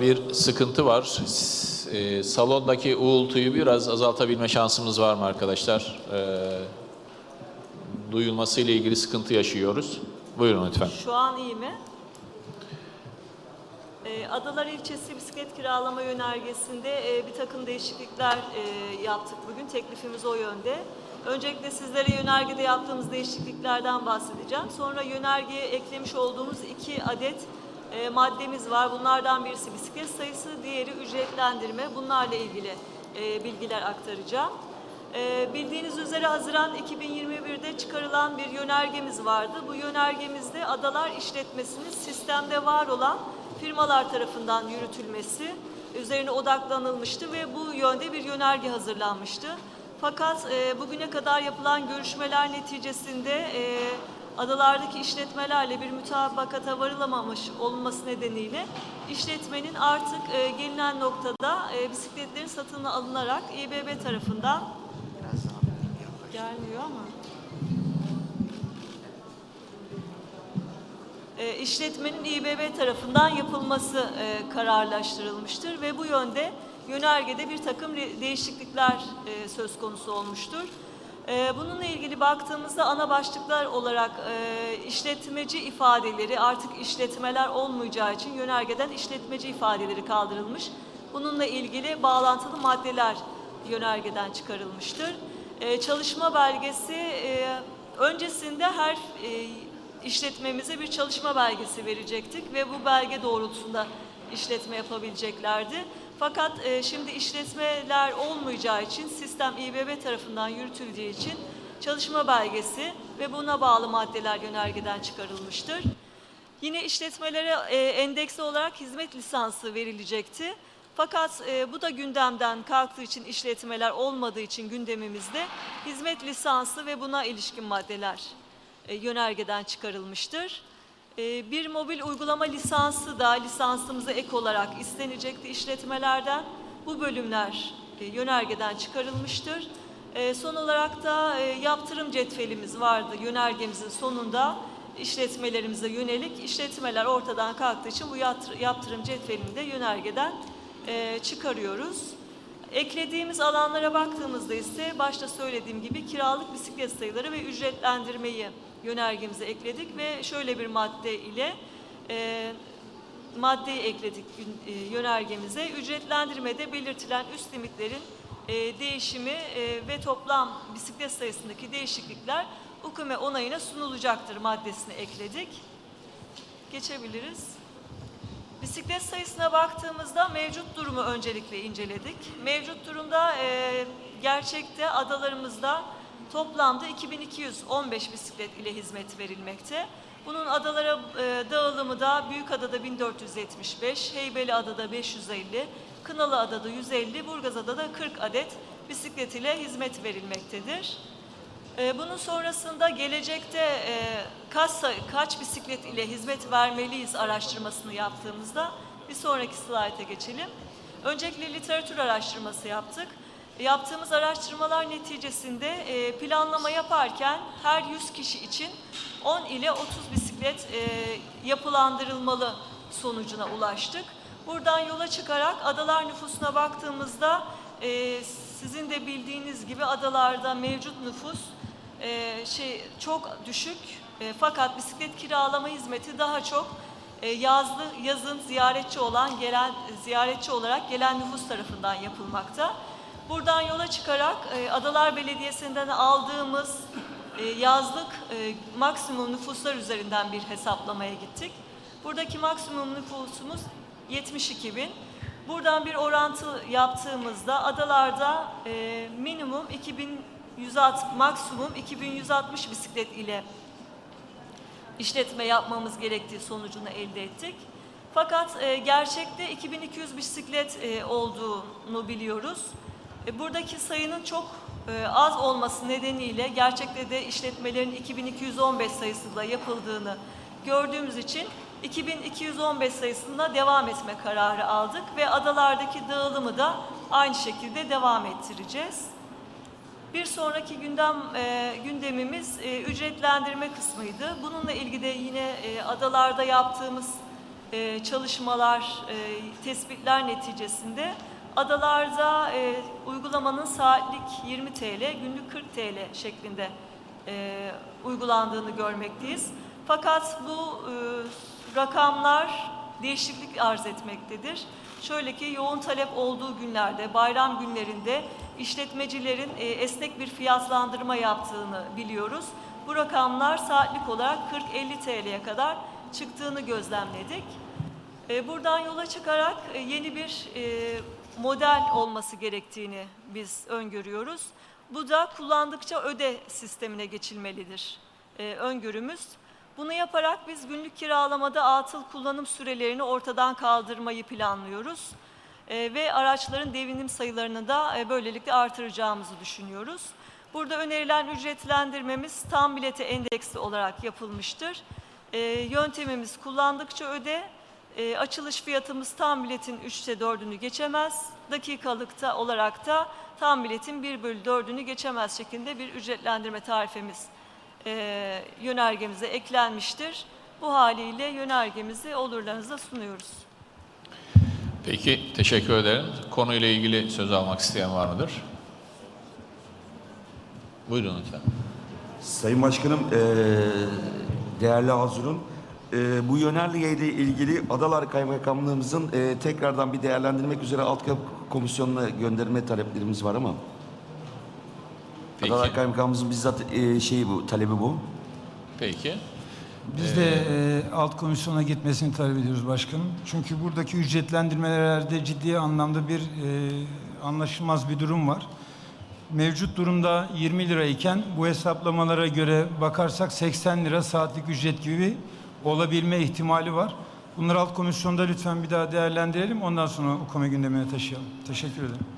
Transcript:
bir sıkıntı var. E, salondaki uğultuyu biraz azaltabilme şansımız var mı arkadaşlar? E, duyulması ile ilgili sıkıntı yaşıyoruz. Buyurun lütfen. Şu an iyi mi? Ee, Adalar İlçesi bisiklet kiralama yönergesinde e, bir takım değişiklikler e, yaptık bugün. Teklifimiz o yönde. Öncelikle sizlere yönergede yaptığımız değişikliklerden bahsedeceğim. Sonra yönergeye eklemiş olduğumuz iki adet e, maddemiz var. Bunlardan birisi bisiklet sayısı, diğeri ücretlendirme. Bunlarla ilgili e, bilgiler aktaracağım. Ee, bildiğiniz üzere Haziran 2021'de çıkarılan bir yönergemiz vardı. Bu yönergemizde adalar işletmesinin sistemde var olan firmalar tarafından yürütülmesi üzerine odaklanılmıştı ve bu yönde bir yönerge hazırlanmıştı. Fakat e, bugüne kadar yapılan görüşmeler neticesinde e, adalardaki işletmelerle bir mütabakata varılamamış olması nedeniyle işletmenin artık e, gelinen noktada e, bisikletlerin satın alınarak İBB tarafından gelmiyor ama e, işletmenin İBB tarafından yapılması e, kararlaştırılmıştır ve bu yönde yönergede bir takım değişiklikler e, söz konusu olmuştur. E, bununla ilgili baktığımızda ana başlıklar olarak e, işletmeci ifadeleri artık işletmeler olmayacağı için yönergeden işletmeci ifadeleri kaldırılmış. Bununla ilgili bağlantılı maddeler yönergeden çıkarılmıştır. E, çalışma belgesi e, öncesinde her e, işletmemize bir çalışma belgesi verecektik ve bu belge doğrultusunda işletme yapabileceklerdi. Fakat e, şimdi işletmeler olmayacağı için sistem İBB tarafından yürütüldüğü için çalışma belgesi ve buna bağlı maddeler yönergeden çıkarılmıştır. Yine işletmelere e, endeksli olarak hizmet lisansı verilecekti. Fakat e, bu da gündemden kalktığı için işletmeler olmadığı için gündemimizde hizmet lisansı ve buna ilişkin maddeler e, yönergeden çıkarılmıştır. E, bir mobil uygulama lisansı da lisansımıza ek olarak istenecekti işletmelerden. Bu bölümler e, yönergeden çıkarılmıştır. E, son olarak da e, yaptırım cetvelimiz vardı yönergemizin sonunda işletmelerimize yönelik işletmeler ortadan kalktığı için bu yaptırım cetvelini de yönergeden çıkarıyoruz. Eklediğimiz alanlara baktığımızda ise başta söylediğim gibi kiralık bisiklet sayıları ve ücretlendirmeyi yönergemize ekledik ve şöyle bir madde ile e, maddeyi ekledik e, yönergemize. Ücretlendirmede belirtilen üst limitlerin e, değişimi e, ve toplam bisiklet sayısındaki değişiklikler UKME onayına sunulacaktır maddesini ekledik. Geçebiliriz. Bisiklet sayısına baktığımızda mevcut durumu öncelikle inceledik. Mevcut durumda e, gerçekte adalarımızda toplamda 2215 bisiklet ile hizmet verilmekte. Bunun adalara e, dağılımı da Büyükada'da 1475, Heybeliada'da 550, Kınalıada'da 150, Burgazada'da 40 adet bisiklet ile hizmet verilmektedir. Ee, Bunun sonrasında gelecekte e, kaç, kaç bisiklet ile hizmet vermeliyiz araştırmasını yaptığımızda bir sonraki slayta geçelim. Öncelikle literatür araştırması yaptık. Yaptığımız araştırmalar neticesinde e, planlama yaparken her 100 kişi için 10 ile 30 bisiklet e, yapılandırılmalı sonucuna ulaştık. Buradan yola çıkarak adalar nüfusuna baktığımızda e, sizin de bildiğiniz gibi adalarda mevcut nüfus şey çok düşük fakat bisiklet kiralama hizmeti daha çok yazlı yazın ziyaretçi olan gelen ziyaretçi olarak gelen nüfus tarafından yapılmakta. Buradan yola çıkarak e, Adalar Belediyesi'nden aldığımız e, yazlık e, maksimum nüfuslar üzerinden bir hesaplamaya gittik. Buradaki maksimum nüfusumuz 72 bin. Buradan bir orantı yaptığımızda adalarda e, minimum 2160 maksimum 2160 bisiklet ile işletme yapmamız gerektiği sonucunu elde ettik. Fakat e, gerçekte 2200 bisiklet olduğunu biliyoruz. E, buradaki sayının çok e, az olması nedeniyle gerçekte de işletmelerin 2215 sayısında yapıldığını gördüğümüz için 2215 sayısında devam etme kararı aldık ve adalardaki dağılımı da aynı şekilde devam ettireceğiz. Bir sonraki gündem e, gündemimiz ücretlendirme kısmıydı. Bununla ilgili de yine adalarda yaptığımız çalışmalar, tespitler neticesinde adalarda e, uygulamanın saatlik 20 TL, günlük 40 TL şeklinde e, uygulandığını görmekteyiz. Fakat bu e, rakamlar değişiklik arz etmektedir. Şöyle ki yoğun talep olduğu günlerde, bayram günlerinde işletmecilerin e, esnek bir fiyatlandırma yaptığını biliyoruz. Bu rakamlar saatlik olarak 40-50 TL'ye kadar çıktığını gözlemledik. E, Buradan yola çıkarak e, yeni bir e, model olması gerektiğini biz öngörüyoruz. Bu da kullandıkça öde sistemine geçilmelidir e, öngörümüz. Bunu yaparak biz günlük kiralamada atıl kullanım sürelerini ortadan kaldırmayı planlıyoruz. E, ve araçların devinim sayılarını da e, böylelikle artıracağımızı düşünüyoruz. Burada önerilen ücretlendirmemiz tam bilete endeksli olarak yapılmıştır. E, yöntemimiz kullandıkça öde, e, açılış fiyatımız tam biletin 3'te 4'ünü geçemez. Dakikalıkta olarak da tam biletin 1 bölü 4'ünü geçemez şeklinde bir ücretlendirme tarifemiz e, yönergemize eklenmiştir. Bu haliyle yönergemizi olurlarınıza sunuyoruz. Peki, teşekkür ederim. Konuyla ilgili söz almak isteyen var mıdır? Buyurun lütfen. Sayın Başkanım, eee, değerli Hazurun, eee, bu yönergeyle ilgili Adalar Kaymakamlığımızın eee, tekrardan bir değerlendirmek üzere alt komisyonuna gönderme taleplerimiz var ama Peki, Adalar Kaymakamlığımızın bizzat eee, şeyi bu, talebi bu. peki. Biz de e, alt komisyona gitmesini talep ediyoruz başkanım. Çünkü buradaki ücretlendirmelerde ciddi anlamda bir e, anlaşılmaz bir durum var. Mevcut durumda 20 lira iken bu hesaplamalara göre bakarsak 80 lira saatlik ücret gibi olabilme ihtimali var. Bunları alt komisyonda lütfen bir daha değerlendirelim. Ondan sonra o konu gündemine taşıyalım. Teşekkür ederim.